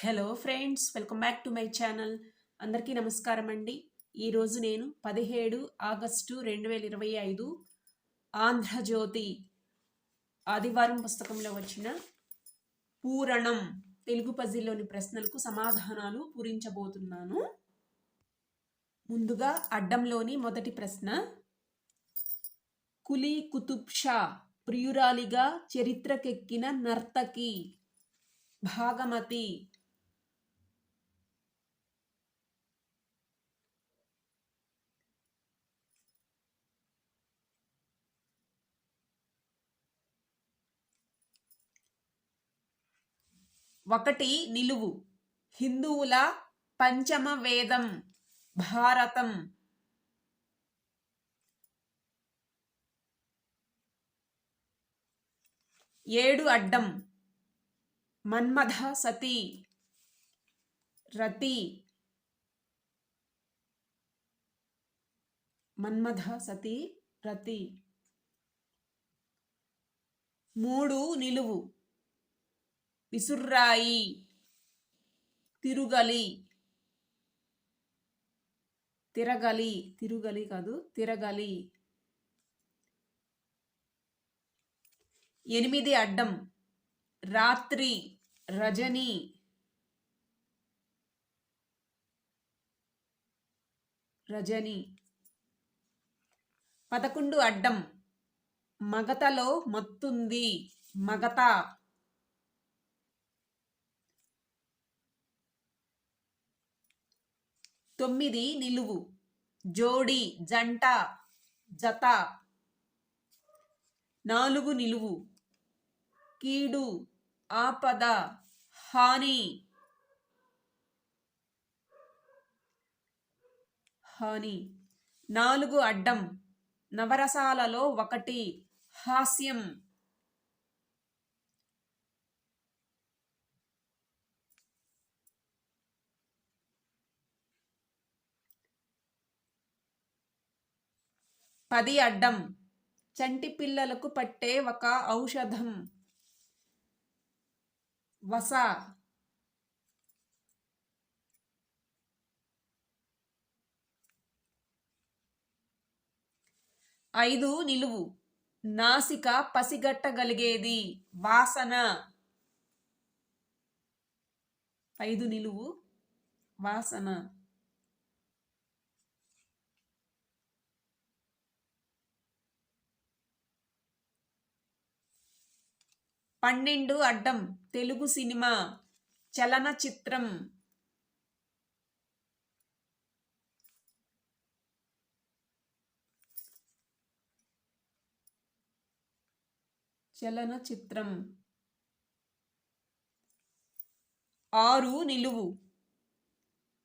Hello friends welcome back to my channel. అందరికీ నమస్కారం అండి. ఈరోజు నేను పదిహేడు ఆగస్టు రెండు వేల ఇరవై ఐదు ఆంధ్రజ్యోతి ఆదివారం పుస్తకంలో వచ్చిన పూరణం తెలుగు పజిల్లోని ప్రశ్నలకు సమాధానాలు పూరించబోతున్నాను. ముందుగా అడ్డంలోని మొదటి ప్రశ్న. కులీ కుతుబ్ షా ప్రియురాలిగా చరిత్రకెక్కిన నర్తకి భాగమతి ఒకటి నిలువు. హిందువుల పంచమ వేదం భారతం. ఏడు అడ్డం. మన్మథ సతి. రతి. మన్మథ సతి రతి. మూడు నిలువు. విసుర్రాయి తిరుగలి. తిరగలి తిరుగలి కాదు తిరగలి. ఎనిమిది అడ్డం. రాత్రి రజని. రజని. పదకొండు అడ్డం. మగతలో మత్తుంది. మగత. తొమ్మిది నిలువు. జోడి జంట జత. నాలుగు నిలువు. కీడు ఆపద హాని. హాని. నాలుగు అడ్డం. నవరసాలలో ఒకటి. హాస్యం. పది అడ్డం. చంటి పిల్లలకు పట్టే ఒక ఔషధం. వస. ఐదు నిలువు. నాసిక పసిగట్టగలిగేది. వాసన. ఐదు నిలువు. వాసన. పన్నెండు అడ్డం తెలుగు సినిమా చలనచిత్రం. చలనచిత్రం. ఆరు నిలువు.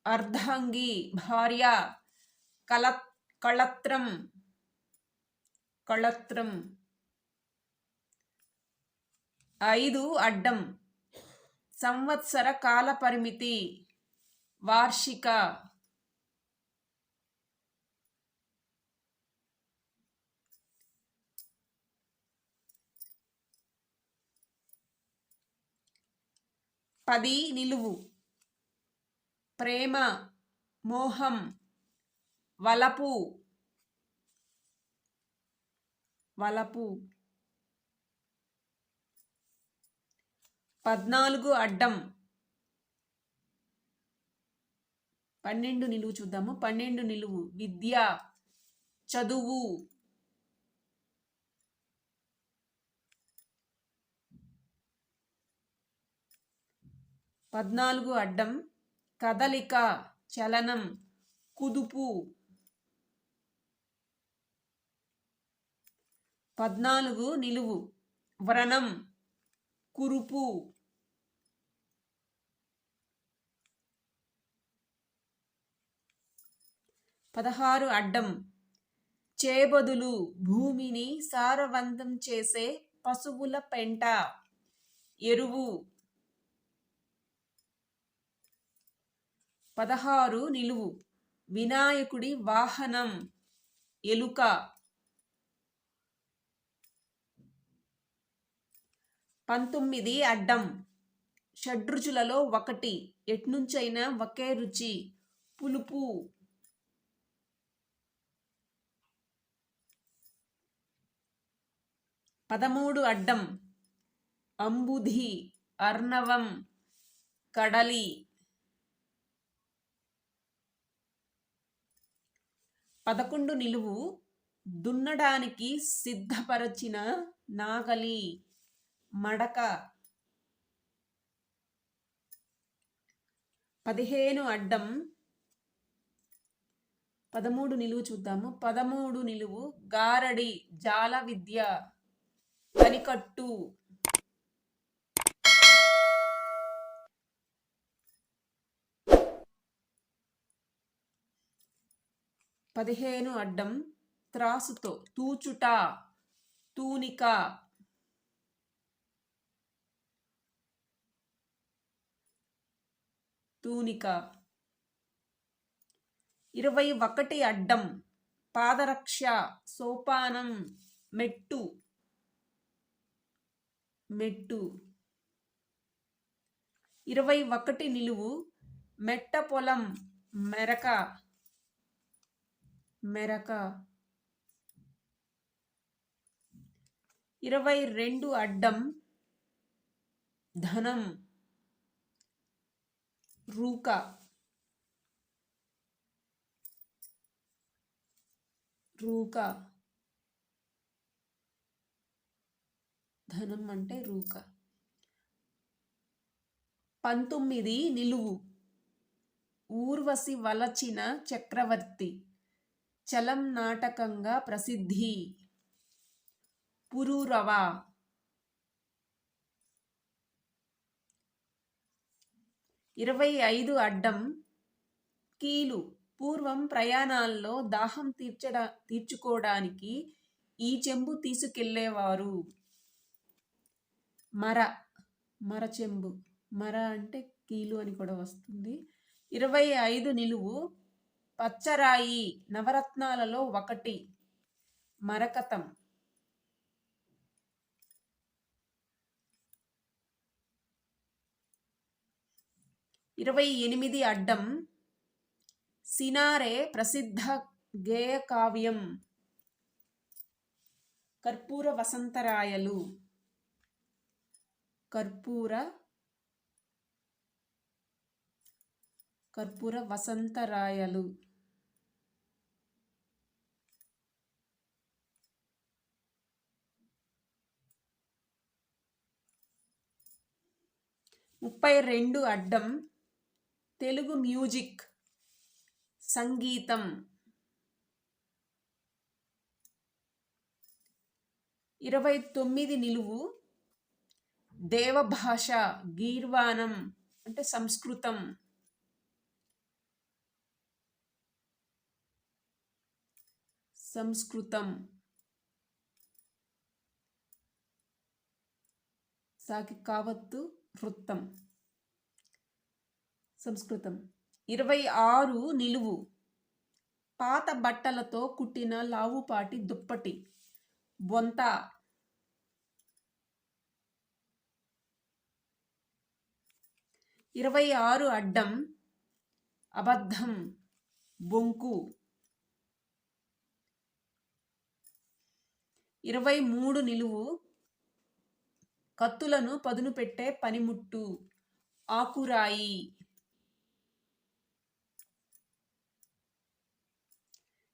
అర్ధాంగి భార్య కల కళత్రం. కళత్రం. ఐదు అడ్డం. సంవత్సర కాల పరిమితి. వార్షిక. పది నిలువు. ప్రేమ మోహం వలపు. వలపు. పద్నాలుగు అడ్డం. పన్నెండు నిలువు చూద్దాము. పన్నెండు నిలువు. విద్య చదువు. పద్నాలుగు అడ్డం. కదలిక చలనం కుదుపు. పద్నాలుగు నిలువు. వ్రణం కురుపు. పదహారు అడ్డం. చేబదులు భూమిని సారవంతం చేసే పశువుల పెంట. ఎరువు. పదహారు నిలువు. వినాయకుడి వాహనం. ఎలుక. పంతొమ్మిది అడ్డం. షడ్రుచులలో ఒకటి. ఎట్నుంచైనా ఒకే రుచి. పులుపు. పదమూడు అడ్డం. అంబుధి అర్ణవం కడలి. పదకొండు నిలువు. దున్నడానికి సిద్ధపరచిన నాగలి. మడక. పదిహేను అడ్డం. పదమూడు నిలువు చూద్దాము. పదమూడు నిలువు. గారడి జాల విద్య కనికట్టు పదిహేను అడ్డం త్రాసుతో తూచుట తూనిక. తూనిక. ఇరవై ఒకటి అడ్డం పాదరక్ష సోపానం మెట్టు. మెట్టు. ఇరవై ఒకటి నిలువు మెట్ట పొలం మెరక. మెరక. ఇరవై రెండు అడ్డం ధనం. రూక. రూక. ధనం అంటే రూక. పంతొమ్మిది నిలువు. ఊర్వశి వలచిన చక్రవర్తి. చలం నాటకంగా ప్రసిద్ధి. పురూరవ. ఇరవై ఐదు అడ్డం. కీలు. పూర్వం ప్రయాణాల్లో దాహం తీర్చడా తీర్చుకోవడానికి ఈ చెంబు తీసుకెళ్ళేవారు. మర మరచెంబు మర అంటే కీలు అని కూడా వస్తుంది. ఇరవై ఐదు నిలువు పచ్చరాయి నవరత్నాలలో ఒకటి. మరకతం. ఇరవై ఎనిమిది అడ్డం. సినారే ప్రసిద్ధ గేయ కావ్యం కర్పూర వసంతరాయలు. కర్పూర కర్పూర వసంతరాయలు. ముప్పై రెండు అడ్డం తెలుగు మ్యూజిక్ సంగీతం. ఇరవై తొమ్మిది నిలువు దేవభాష గీర్వాణం అంటే సంస్కృతం. సంస్కృతం. సాకి కావత్తు వృత్తం. సంస్కృతం. ఇరవై ఆరు నిలువు. పాత బట్టలతో కుట్టిన లావుపాటి దుప్పటి. బొంత. ఇరవై ఆరు అడ్డం అబద్ధం బొంకు. ఇరవై మూడు నిలువు కత్తులను పదును పెట్టే పనిముట్టు ఆకురాయి.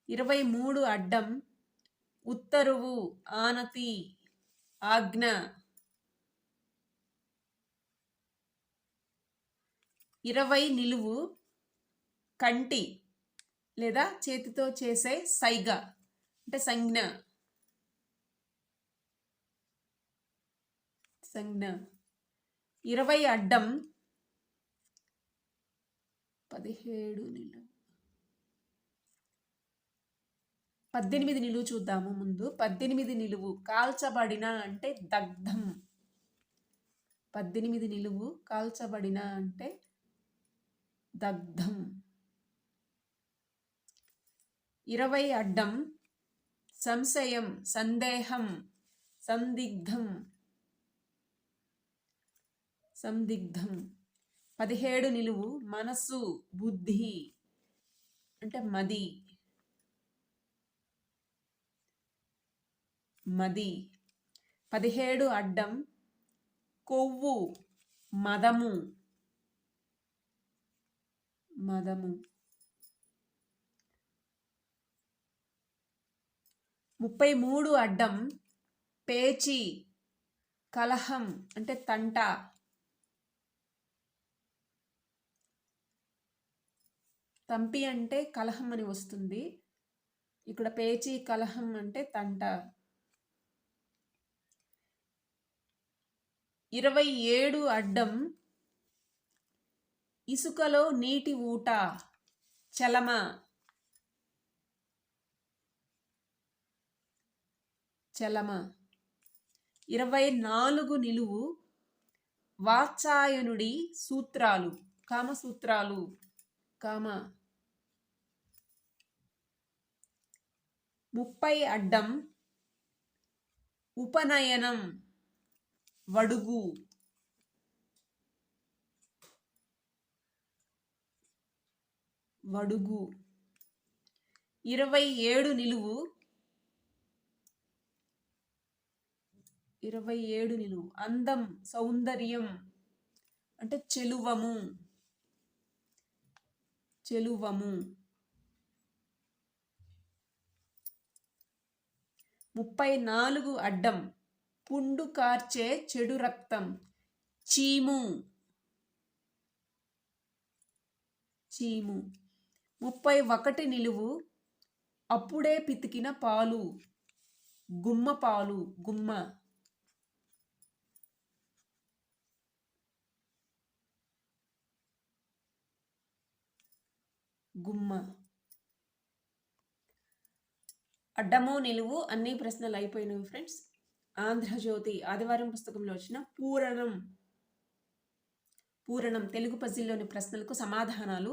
ఇరవై మూడు అడ్డం ఉత్తరువు ఆనతి ఆజ్ఞ. ఇరవై నిలువు కంటి లేదా చేతితో చేసే సైగ అంటే సంజ్ఞ. సంజ్ఞ. ఇరవై అడ్డం పదిహేడు నిలువు. పద్దెనిమిది నిలువు చూద్దాము ముందు. పద్దెనిమిది నిలువు కాల్చబడిన అంటే దగ్ధం. పద్దెనిమిది నిలువు కాల్చబడిన అంటే దగ్ధం. ఇరవై అడ్డం. సంశయం సందేహం సందిగ్ధం. సందిగ్ధం. పదిహేడు నిలువు మనస్సు బుద్ధి. అంటే మది. మది. పదిహేడు అడ్డం. కొవ్వు మదము. మదము. ముప్పై మూడు అడ్డం పేచి కలహం అంటే తంట. తంపి అంటే కలహం అని వస్తుంది. ఇక్కడ పేచి కలహం అంటే తంట. ఇరవై ఏడు అడ్డం ఇసుకలో నీటి ఊట చలమ. చలమ. ఇరవై నాలుగు నిలువు వాత్సాయనుడి సూత్రాలు కామసూత్రాలు కామ. ముప్పై అడ్డం ఉపనయనం వడుగు. వడుగు. ఇరవై ఏడు నిలువు. ఇరవై ఏడు నిలువు. అందం సౌందర్యం అంటే చెలువము. చెలువము. ముప్పై నాలుగు అడ్డం. పుండు కార్చే చెడు రక్తం. చీము. చీము. ముప్పై ఒకటి నిలువు. అప్పుడే పితికిన పాలు. గుమ్మ పాలు. గుమ్మ. గుమ్మ. అడ్డము నిలువు అన్ని ప్రశ్నలు అయిపోయినవి ఫ్రెండ్స్. ఆంధ్రజ్యోతి ఆదివారం పుస్తకంలో వచ్చిన పూరణం. పూరణం తెలుగు పజిల్లోని ప్రశ్నలకు సమాధానాలు.